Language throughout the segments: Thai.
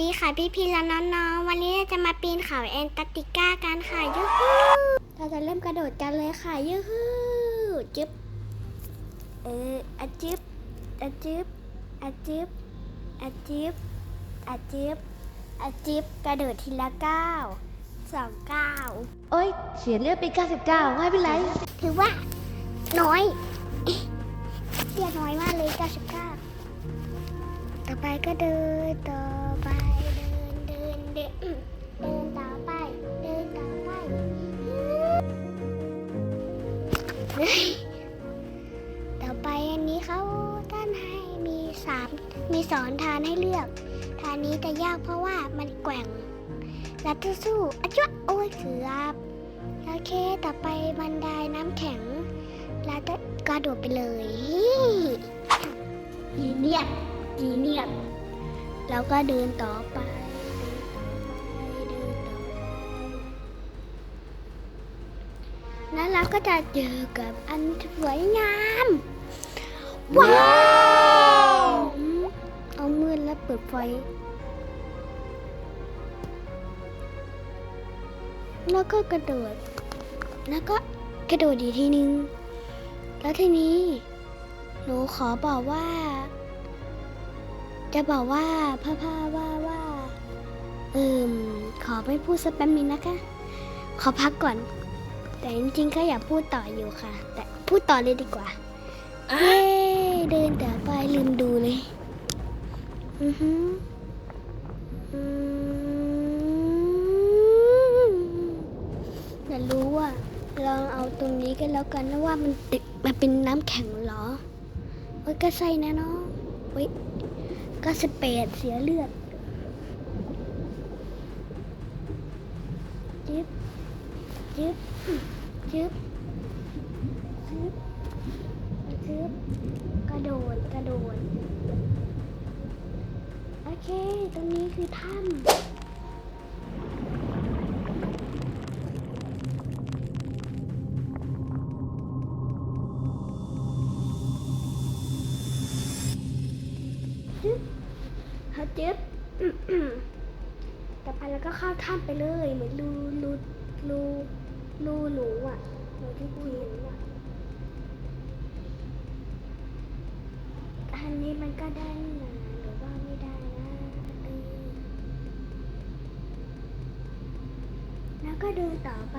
ดีค่ะพี่พี่ๆและน้องๆ วันนี้เราจะมาปีนเขาแอนตาร์กติกากันค่ะยูฮูเราจะเริ่มกระโดดกันเลยค่ะยูฮูจึ๊บเอออะจึ๊บอะจึ๊บอะจึ๊บอะจึ๊บอะจึ๊บอะจึ๊บกระโดดทีละก้าวสองก้าวโอ้ยเสียเลือดไป99ไม่เป็นไร ถือว่าน้อยเรียกน้อยมากเลย99ต่ อไปก็เดินต่อไปเดินเดินเดินเดินต่อไปเดินต่อไปต่อไปอันนี้เขาท่านให้มีสามมีสอนทานให้เลือกทานนี้จะยากเพราะว่ามันแกว่งแล้วสู้อจ๊วะโอ้ยเกือบโอเคต่อไปบันไดน้ำแข็งแล้วก็กระโดดไปเลยเนีย จีเนียดแล้วก็เดินต่อไปเดินต่อไปเดินต่อไปแล้วเราก็จะเจอกับอันสวยงาม ว้าวอืมเอามือแล้วเปิดไฟ แล้วก็กระโดด แล้วก็กระโดดอีกทีนึง แล้วทีนี้ หนูขอบอกว่า จะบอกว่าพ่อพ่อว่าว่าเอิมขอไม่พูดสักแป๊บนึงนะคะ ขอพักก่อน แต่จริงๆก็อยากพูดต่ออยู่ค่ะ แต่พูดต่อเลยดีกว่าเย้เดินต่อไปลืมดูเลยอือฮึอืมแต่รู้ว่าลองเอาตรงนี้กันแล้วกันนะว่ามันติดมันเป็นน้ำแข็งเหรอเว้ยก็ใช่นะเนาะเว้ย ก็สเปดเสียเลือดจึ๊บจึ๊บจึ๊บจึ๊บจึ๊บกระโดด กระโดด โอเค ตรงนี้คือถ้ำ จึ๊บต่อไปแล้วก็เข้าถ้ำไปเลย เหมือนรูรูรูรูหนูอะหมือนที่กูเห็นอะอันนี้มันก็ได้นะหรือว่าไม่ได้นะแล้วก็เดินต่อไป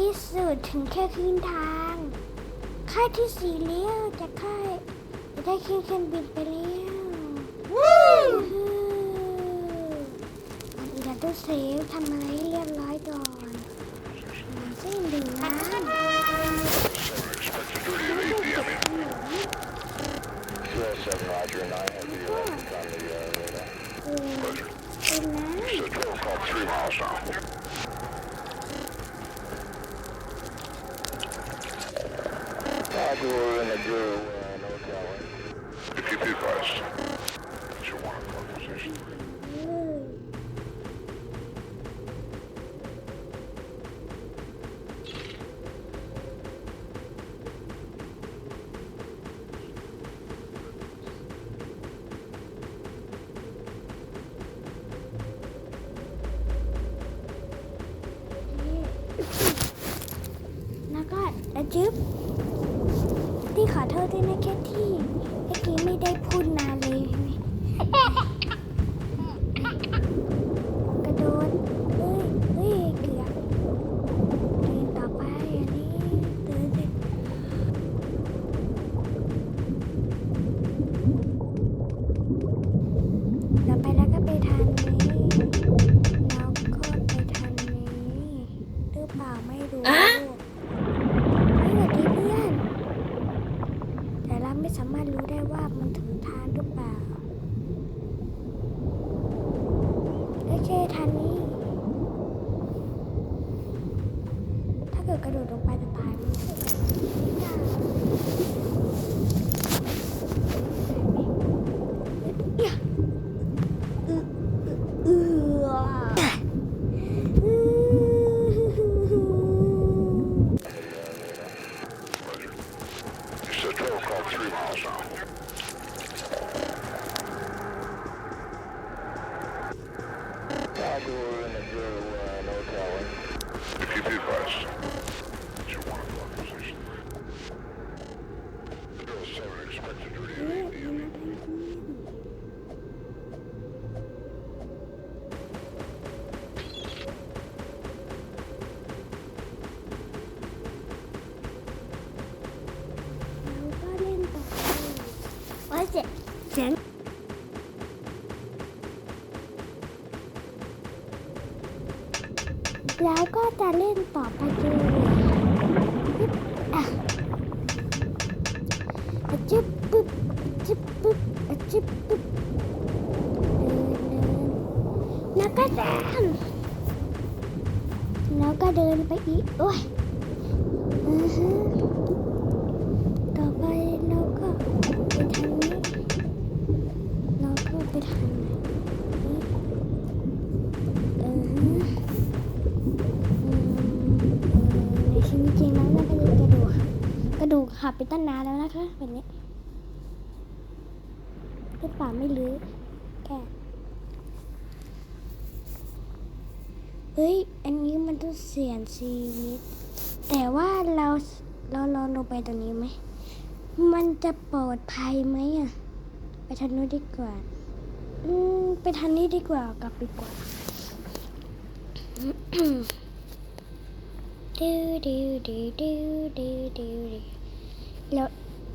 ที่สุดถึงแค่ครึ่งทาง ค่ายที่สี่เลี้ยวจากค่ายจะได้ขึ้นเครื่องบินไปแล้ววู้ฮู้ก่อนอื่นเราต้องเซฟทำอะไรให้เรียบร้อยก่อนเส้นดื่มน้ำแล้วก็เก็บขนม tour and a guru and a coward. If you be it's your one ขอโทษด้วยนะแคทที่เมื่อกี้ไม่ได้พูดนานเลย กระโดดเฮ้ยเฮ้ยเกือบเดินต่อไปอันนี้เดินเดินต่ไปแล้วก็ไปทางนี้แล้วก็ไปทางนี้หรือเปล่าไม่รู้ามารถรู้ได้ว่ามันถึงทานหรือเปล่า โอเคทานนี้ ถ้าเกิดกระโดดลงไปจะตายไหม แล้วก็จะเล่นต่อไปเลยอะอะจิ๊บปึ๊บจิ๊บปึ๊บจิ๊บปึ๊บเดินเดินแล้วก็เดินแล้วก็เดินไปอีกโอ้ยอือฮึ กระดูกหักไปตั้งนานแล้วนะคะแบบนี้หรือเปล่าไม่รู้อแกเฮ้ย อันนี้มันต้องเสี่ยงชีวิต แต่ว่าเราเราลองลงไปตรงนี้ไหม มันจะปลอดภัยไหมอะ ไปทางนู้นดีกว่า อืม ไปทางนี้ดีกว่ากลับดีกว่าดูดูดูดูดูดู แล้ว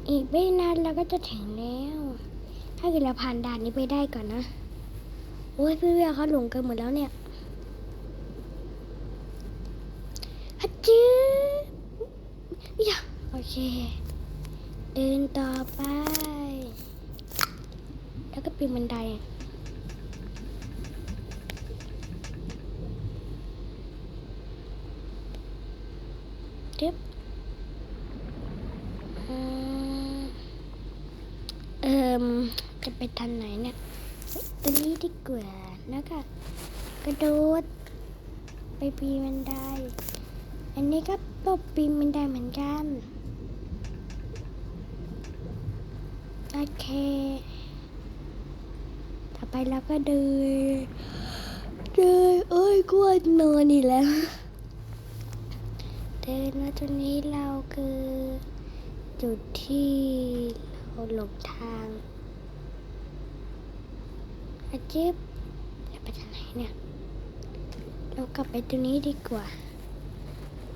อีกไม่นานเราก็จะถึงแล้ว ถ้าเกิดเราผ่านด่านนี้ไปได้ก่อนนะ โอ้ยเพื่อนๆเขาหลงกันหมดแล้วเนี่ยฮัจจื้อยาโอเค เดินต่อไป แล้วก็ปีนบันไดจึ๊บอืมเอิมจะไปทางไหนเนี่ยตัวนี้ ดีกว่าแล้วก็กระโดด ไปปีนบันได อันนี้ก็ตบปีนบันไดเหมือนกัน โอเค ต่อไปเราก็เดิน เดินเอ้ยกลัวนอนอีกแล้ว เดินมาตรงนี้เราคือ จุดที่เราหลงทาง อาจิบจะไปทางไหนเนี่ย เรากลับไปตรงนี้ดีกว่า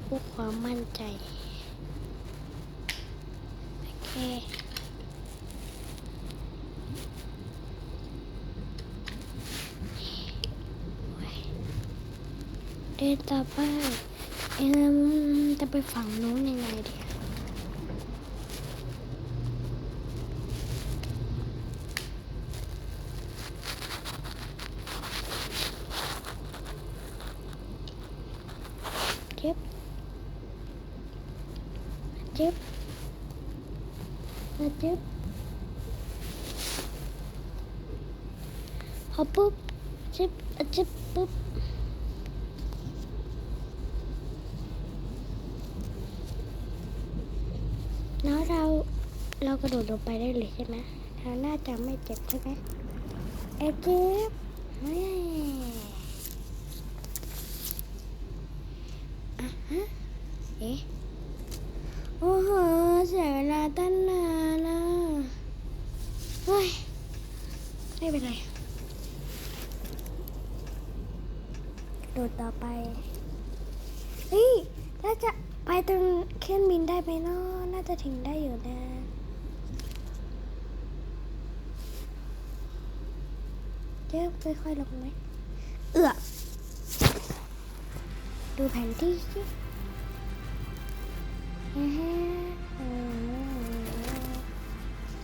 เพื่อความมั่นใจ โอเคเดินต่อไปเอ็มจะไปฝั่งนู้นยังไงดีอะเจ็บเจ็บมาเจ็บพอปุ๊ บเจ็บอะเจ็บปุ๊บแล้วเราเรากระโดดลงไปได้เลยใช่ไหมเราน่าจะไม่เจ็บใช่ไหมเอเจ็บเฮ้ยอะฮะเอ๊ะโอ้โหเสียเวลาตั้งนานนะเฮ้ยไม่เป็นไรกระ โดดต่อไป เฮ้ยเราจะไปตรงเครื่องบินได้ไหมเนาะน่าจะถึงได้อยู่นะเจ๊ค่อยๆลงไหม เอือดูแผนที่สิอ่าฮะอ่าฮะ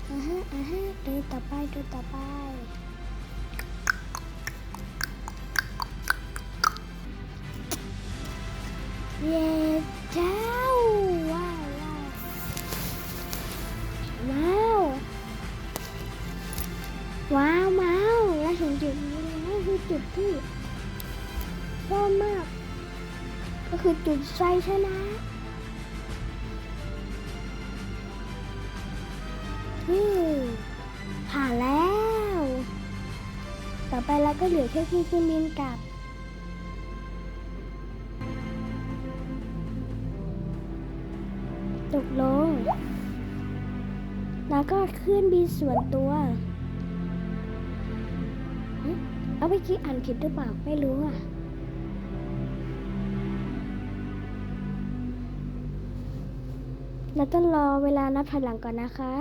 อ่าฮะอ่าฮะเดินต่อไปเดินต่อไป เย้เจ้าว้าวว้าวว้าวว้าวแล้วถึงจุดนี้แล้วคือจุดที่ชอบมาก ก็คือจุดไฟชนะนี่ผ่านแล้ว ต่อไปเราก็เหลือแค่ขึ้ที่บินกลับ แล้วก็เคลื่อนบินส่วนตัว เอาไปกี้อ่านผิดหรือเปล่า ไม่รู้อะเราต้องรอเวลานับถอยหลังก่อนนะคะ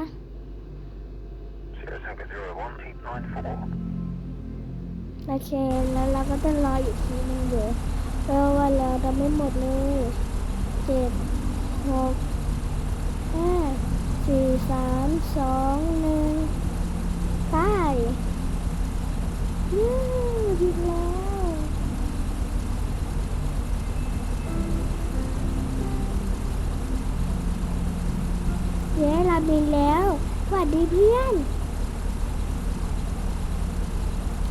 โอเค แล้วเราก็ต้องรออยู่ทีนึงเดี๋ยวเพราะว่าเราทำไม่หมดเลยเจ็ดหก ห้าสี่สามสองหนึ่งไปยูดีแล้วเย้เราบินแล้วสวัสดีเพื่อน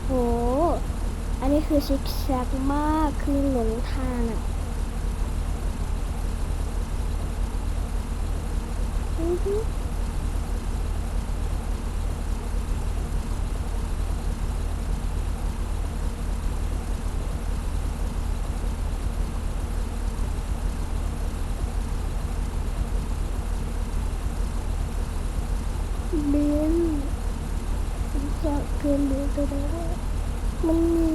โห อันนี้คือซิกแซกมาก คือหลงทางอะ อือฮึบินจะเกินบินตัวเดียวมันมี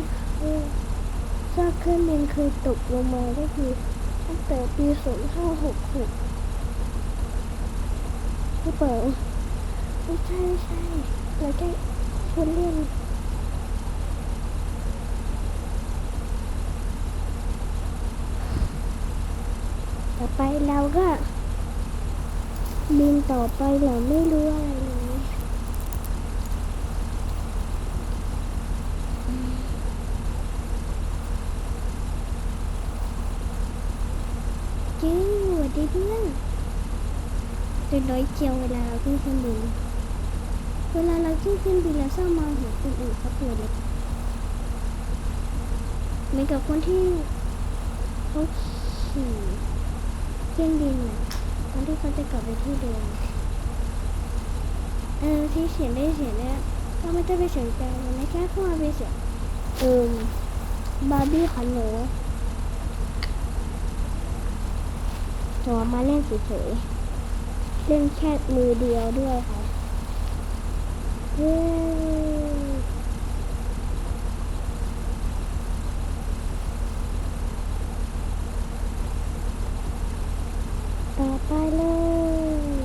ซากเครื่องบินเคยตกลงมาก็คือตั้งแต่ปีสองห้าห กหกหรือเปล่าไม่ใช่ไม่ใช่เราแค่คนเล่นต่อไปเราก็บินต่อไปเราไม่รู้อะไรเลยจิ้วสวัสดีเพื่อน เป็นร้อยเจียวเวลาเราขึ้นเครื่องบิน เวลาเราขึ้นเครื่องบินเราชอบมองเห็นคนอื่นเขาตัวเล็กเหมือนกับคนที่เขาขี่เครื่องบินนะตอนที่เขาจะกลับไปที่เดิมเออที่เสียงได้เสียงเนี่ยก็ไม่ต้องไปสนใจมันไม่แค่เข้ามาไปเสียงเอิมบาร์บี้ของหนูตัวมาเล่นเฉยๆ เล่นแค่มือเดียวด้วยค่ะเย้ต่อไปเลย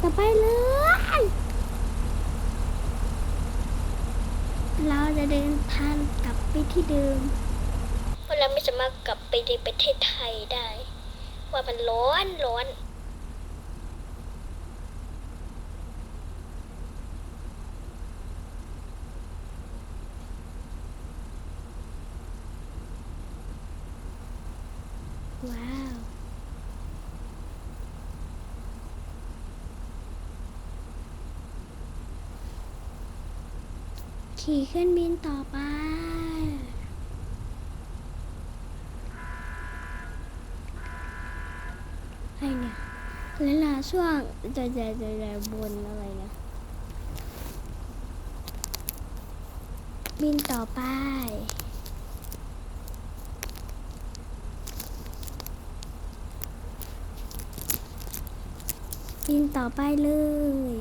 ต่อไปเลย เราจะเดินทางกลับไปที่เดิมเพราะเราไม่สามารถกลับไปในประเทศไทยได้ ว่ามันร้อนร้อน ว้าว ขี่เครื่องบินต่อไป ไอเนี่ยเวลาช่วงจะจะจะจะบนอะไรนี่ยบินต่อไป บินต่อไปเลย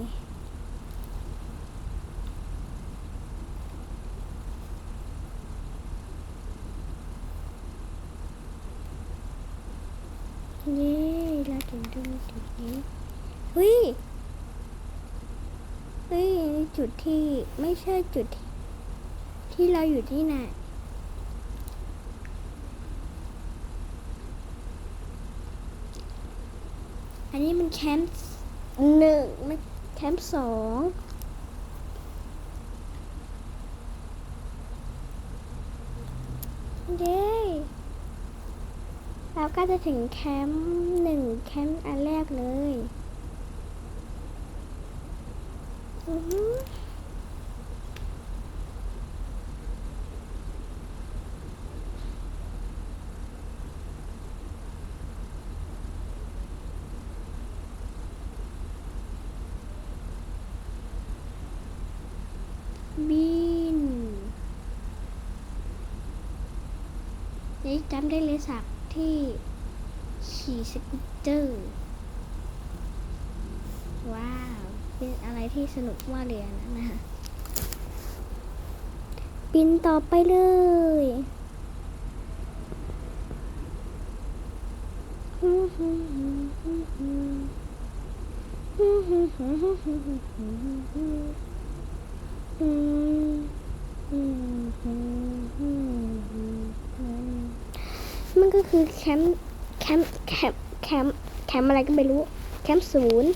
เย้เราถึงตรงจุดนี้เฮ้ยเฮ้ยจุดที่ไม่ใช่จุดที่ที่เราอยู่ที่ไหนอันนี้มันแคมป์ หนึ่งมันแคมป์สองเย้เราก็จะถึงแคมป์หนึ่งแคมป์อันแรกเลย อือ ได้จำได้เลยสักที่ขี่สกูตเตอร์ ว้าว เป็นอะไรที่สนุกมากเลยนะนะคะบินต่อไปเลยมั มันก็คือแคมป์แคมป์แคมป์แคมป์แคมป์อะไรก็ไม่รู้ แคมป์ศูนย์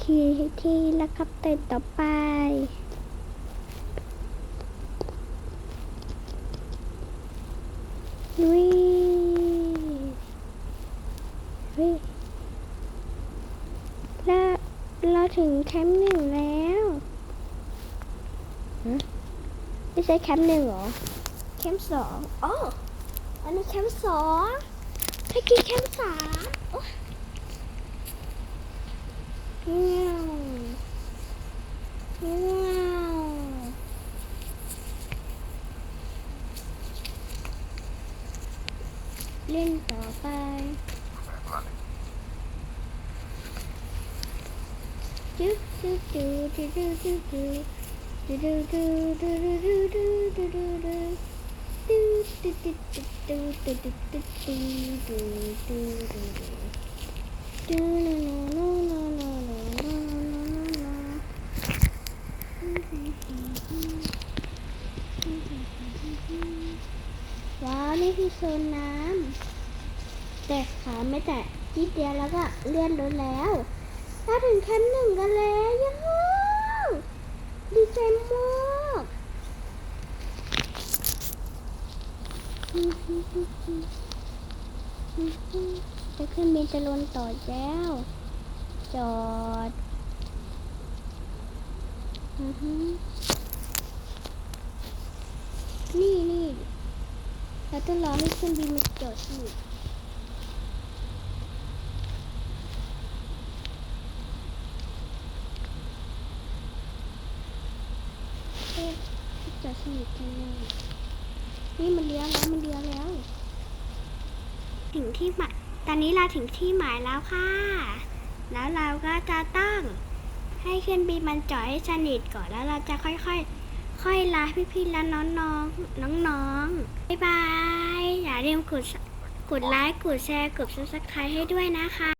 ขี่ที่แล้วครับเต้นต่อไปวิวิแล้วเราถึงแคมป์หนึ่งแล้วฮะไม่ ใช่แคมป์หนึ่งเหรอ แคมป์สองอ๋ออันนี้แคมป์สองเมื่อกี้แคมป์สามเงี้ยวเงี้ยวเล่นต่อไป Do do do do do do ว้าว นี่คือโซนน้ำ แต่ขาไม่แตะนิดเดียวแล้วก็เลื่อนโดนแล้วถ้าถึงชั้นหนึ่งกันแล้วยัง ดีใจมากจะขึ้นบินจะลนต่อแล้ว จอดอือฮึนี่นี่เราต้องรอให้เครื่องบินมาจอดอยู่ เอ๊ะ จะสนิทกันเลยนี่มันเลี้ยวแล้วมันเลี้ยวแล้ว ถึงที่หมายตอนนี้เราถึงที่หมายแล้วค่ะ แล้วเราก็จะตั้งให้เครื่องบินมันจอดให้สนิทก่อนแล้วเราจะค่อยๆค่อยลาพี่ๆและน้องๆน้องๆบ๊ายบาย อย่าลืมกดกดไลค์กดแชร์กดซับสไครต์ให้ด้วยนะคะ